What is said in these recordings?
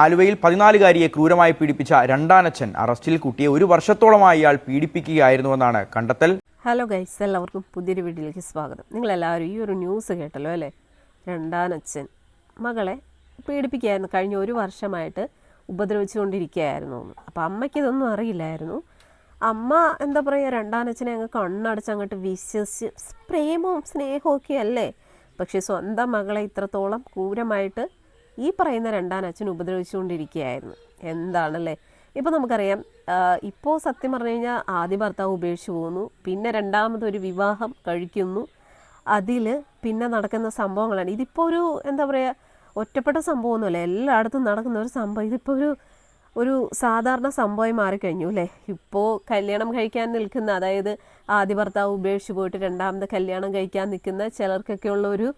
ആലുവയിൽ പതിനാലുകാരിയെ ക്രൂരമായി പീഡിപ്പിച്ച രണ്ടാനച്ഛൻ അറസ്റ്റിൽ കുട്ടിയെ ഒരു വർഷത്തോളമായി ഇയാൾ പീഡിപ്പിക്കുകയായിരുന്നുവെന്നാണ് കണ്ടെത്തൽ. ഹലോ ഗൈസ് എല്ലാവർക്കും പുതിയൊരു വീഡിയോയിലേക്ക് സ്വാഗതം. നിങ്ങളെല്ലാവരും ഈ ഒരു ന്യൂസ് കേട്ടല്ലോ അല്ലേ? രണ്ടാനച്ഛൻ മകളെ പീഡിപ്പിക്കുകയായിരുന്നു. കഴിഞ്ഞ ഒരു വർഷമായിട്ട് ഉപദ്രവിച്ചുകൊണ്ടിരിക്കുകയായിരുന്നു. അപ്പോൾ അമ്മയ്ക്ക് ഇതൊന്നും അറിയില്ലായിരുന്നു. അമ്മ എന്താ പറയുക രണ്ടാനച്ഛനെ അങ്ങ് കണ്ണടച്ച് അങ്ങോട്ട് വിശ്വസിച്ച് പ്രേമവും സ്നേഹവും ഒക്കെ അല്ലേ പക്ഷേ സ്വന്തം മകളെ ഇത്രത്തോളം ക്രൂരമായിട്ട് ഈ പറയുന്ന രണ്ടാനച്ഛൻ ഉപദ്രവിച്ചുകൊണ്ടിരിക്കുകയായിരുന്നു. എന്താണല്ലേ? ഇപ്പോൾ നമുക്കറിയാം ഇപ്പോൾ സത്യം പറഞ്ഞു കഴിഞ്ഞാൽ ആദ്യ ഭർത്താവ് ഉപേക്ഷിച്ച് പോകുന്നു പിന്നെ രണ്ടാമതൊരു വിവാഹം കഴിക്കുന്നു. അതിൽ പിന്നെ നടക്കുന്ന സംഭവങ്ങളാണ്. ഇതിപ്പോൾ ഒരു എന്താ പറയുക ഒറ്റപ്പെട്ട സംഭവമൊന്നുമല്ല. എല്ലായിടത്തും നടക്കുന്ന ഒരു സംഭവം. ഇതിപ്പോൾ ഒരു ഒരു സാധാരണ സംഭവമായി മാറിക്കഴിഞ്ഞു അല്ലേ? ഇപ്പോൾ കല്യാണം കഴിക്കാൻ നിൽക്കുന്ന അതായത് ആദ്യ ഭർത്താവ് ഉപേക്ഷിച്ച് പോയിട്ട് രണ്ടാമത് കല്യാണം കഴിക്കാൻ നിൽക്കുന്ന ചിലർക്കൊക്കെ ഉള്ള ഒരു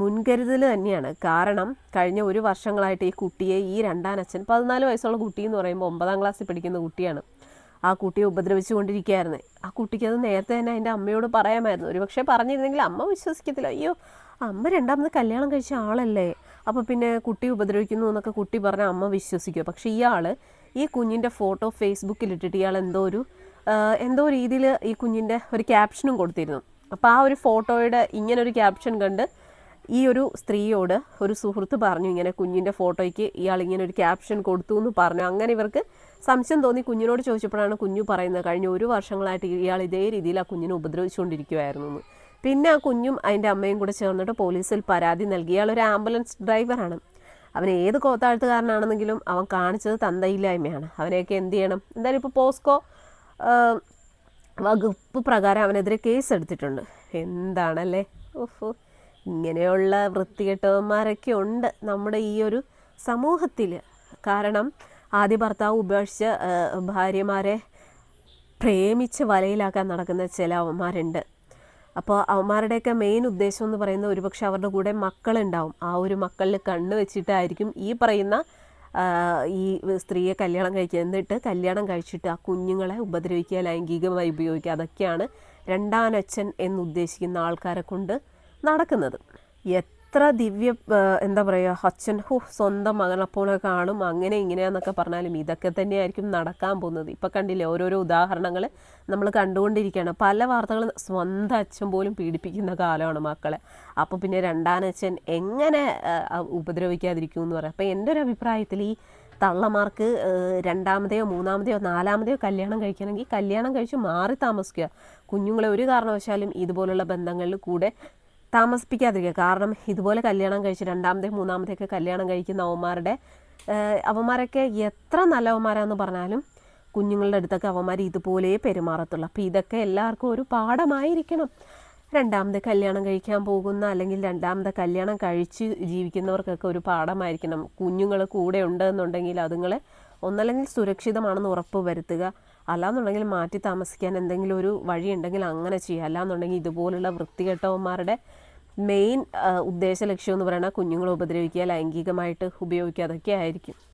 മുൻകരുതൽ തന്നെയാണ്. കാരണം കഴിഞ്ഞ ഒരു വർഷങ്ങളായിട്ട് ഈ കുട്ടിയെ ഈ രണ്ടാനച്ഛൻ പതിനാല് വയസ്സുള്ള കുട്ടി എന്ന് പറയുമ്പോൾ ഒമ്പതാം ക്ലാസ്സിൽ പഠിക്കുന്ന കുട്ടിയാണ്. ആ കുട്ടിയെ ഉപദ്രവിച്ചുകൊണ്ടിരിക്കുകയായിരുന്നു. ആ കുട്ടിക്ക് അത് നേരത്തെ തന്നെ അതിന്റെ അമ്മയോട് പറയാമായിരുന്നു. ഒരു പക്ഷേ പറഞ്ഞിരുന്നെങ്കിൽ അമ്മ വിശ്വസിക്കത്തില്ല. അയ്യോ അമ്മ രണ്ടാമത് കല്യാണം കഴിച്ച ആളല്ലേ? അപ്പോൾ പിന്നെ കുട്ടി ഉപദ്രവിക്കുന്നു എന്നൊക്കെ കുട്ടി പറഞ്ഞാൽ അമ്മ വിശ്വസിക്കുമോ പക്ഷേ ഇയാൾ ഈ കുഞ്ഞിന്റെ ഫോട്ടോ ഫേസ്ബുക്കിൽ ഇട്ടിട്ട് ഇയാൾ എന്തോ ഒരു എന്തോ രീതിയിൽ ഈ കുഞ്ഞിന്റെ ഒരു ക്യാപ്ഷനും കൊടുത്തിരുന്നു. അപ്പോൾ ആ ഒരു ഫോട്ടോയുടെ ഇങ്ങനെ ഒരു ക്യാപ്ഷൻ കണ്ട് ഈ ഒരു സ്ത്രീയോട് ഒരു സുഹൃത്ത് പറഞ്ഞു ഇങ്ങനെ കുഞ്ഞിന്റെ ഫോട്ടോയ്ക്ക് ഇയാൾ ഇങ്ങനെ ഒരു ക്യാപ്ഷൻ കൊടുത്തു എന്ന് പറഞ്ഞു. അങ്ങനെ ഇവർക്ക് സംശയം തോന്നി. കുഞ്ഞിനോട് ചോദിച്ചപ്പോഴാണ് കുഞ്ഞു പറയുന്നത് കഴിഞ്ഞ ഒരു വർഷങ്ങളായിട്ട് ഇയാൾ ഇതേ രീതിയിൽ ആ കുഞ്ഞിനെ ഉപദ്രവിച്ചുകൊണ്ടിരിക്കുമായിരുന്നു എന്ന്. പിന്നെ ആ കുഞ്ഞും അതിന്റെ അമ്മയും കൂടെ ചേർന്നിട്ട് പോലീസിൽ പരാതി നൽകി. ഇയാൾ ഒരു ആംബുലൻസ് ഡ്രൈവറാണ് അവൻ ഏത് കോത്താഴ്ത്തുകാരനാണെന്നെങ്കിലും അവൻ കാണിച്ചത് തന്തയില്ലായ്മയാണ്. അവനെയൊക്കെ എന്ത് ചെയ്യണം? എന്തായാലും ഇപ്പോൾ പോസ്കോ വകുപ്പ് പ്രകാരം അവനെതിരെ കേസ് എടുത്തിട്ടുണ്ട് എന്താണല്ലേ? ഓഹോ ഇങ്ങനെയുള്ള വൃത്തികെട്ടവന്മാരൊക്കെ ഉണ്ട് നമ്മുടെ ഈ ഒരു സമൂഹത്തിൽ കാരണം ആദ്യ ഭർത്താവ് ഉപേക്ഷിച്ച് ഭാര്യമാരെ പ്രേമിച്ച് വലയിലാക്കാൻ നടക്കുന്ന ചില അവന്മാരുണ്ട്. അപ്പോൾ അവന്മാരുടെയൊക്കെ മെയിൻ ഉദ്ദേശം എന്ന് പറയുന്നത് ഒരുപക്ഷെ അവരുടെ കൂടെ മക്കളുണ്ടാവും. ആ ഒരു മക്കളിൽ കണ്ണ് വെച്ചിട്ടായിരിക്കും ഈ പറയുന്ന ഈ സ്ത്രീയെ കല്യാണം കഴിക്കുക. എന്നിട്ട് കല്യാണം കഴിച്ചിട്ട് ആ കുഞ്ഞുങ്ങളെ ഉപദ്രവിക്കുക ലൈംഗികമായി ഉപയോഗിക്കുക. അതൊക്കെയാണ് രണ്ടാനച്ഛൻ എന്നുദ്ദേശിക്കുന്ന ആൾക്കാരെ കൊണ്ട് നടക്കുന്നത്. എത്ര ദിവ്യ എന്താ പറയുക അച്ഛൻ ഹു സ്വന്തം മകനെപ്പോലെ കാണും. അങ്ങനെ ഇങ്ങനെയാന്നൊക്കെ പറഞ്ഞാലും ഇതൊക്കെ തന്നെയായിരിക്കും നടക്കാൻ പോകുന്നത്. ഇപ്പം കണ്ടില്ലേ ഓരോരോ ഉദാഹരണങ്ങൾ നമ്മൾ കണ്ടുകൊണ്ടിരിക്കുകയാണ്. പല വാർത്തകളും സ്വന്തം അച്ഛൻ പോലും പീഡിപ്പിക്കുന്ന കാലമാണ് മക്കളെ. അപ്പോൾ പിന്നെ രണ്ടാനച്ഛൻ എങ്ങനെ ഉപദ്രവിക്കാതിരിക്കും എന്ന് പറയാം. അപ്പോൾ എന്റെ ഒരു അഭിപ്രായത്തിൽ ഈ തള്ളമാർക്ക് രണ്ടാമതെയോ മൂന്നാമതെയോ നാലാമതെയോ കല്യാണം കഴിക്കണമെങ്കിൽ കല്യാണം കഴിച്ച് മാറി താമസിക്കുക. കുഞ്ഞുങ്ങളെ ഒരു കാരണവശാലും ഇതുപോലുള്ള ബന്ധങ്ങളിൽ കൂടെ താമസിപ്പിക്കാതിരിക്കുക. കാരണം ഇതുപോലെ കല്യാണം കഴിച്ച് രണ്ടാമത്തെ മൂന്നാമത്തെയൊക്കെ കല്യാണം കഴിക്കുന്ന അവന്മാരുടെ അവന്മാരൊക്കെ എത്ര നല്ലവന്മാരാന്ന് പറഞ്ഞാലും കുഞ്ഞുങ്ങളുടെ അടുത്തൊക്കെ അവന്മാർ ഇതുപോലെ പെരുമാറത്തുള്ളൂ. അപ്പോൾ ഇതൊക്കെ എല്ലാവർക്കും ഒരു പാഠമായിരിക്കണം. രണ്ടാമത്തെ കല്യാണം കഴിക്കാൻ പോകുന്ന അല്ലെങ്കിൽ രണ്ടാമത്തെ കല്യാണം കഴിച്ച് ജീവിക്കുന്നവർക്കൊക്കെ ഒരു പാഠമായിരിക്കണം. കുഞ്ഞുങ്ങൾ കൂടെ ഉണ്ടെന്നുണ്ടെങ്കിൽ അതുങ്ങളെ ഒന്നല്ലെങ്കിൽ സുരക്ഷിതമാണെന്ന് ഉറപ്പ് വരുത്തുക. അല്ലാന്നുണ്ടെങ്കിൽ മാറ്റി താമസിക്കാൻ എന്തെങ്കിലും ഒരു വഴി ഉണ്ടെങ്കിൽ അങ്ങനെ ചെയ്യുക. അല്ലാന്നുണ്ടെങ്കിൽ ഇതുപോലുള്ള വൃത്തികെട്ടവന്മാരുടെ മെയിൻ ഉദ്ദേശ ലക്ഷ്യം എന്ന് പറയുന്നത് കുഞ്ഞുങ്ങളെ ഉപദ്രവിക്കുക ലൈംഗികമായിട്ട് ഉപയോഗിക്കുക അതൊക്കെ ആയിരിക്കും.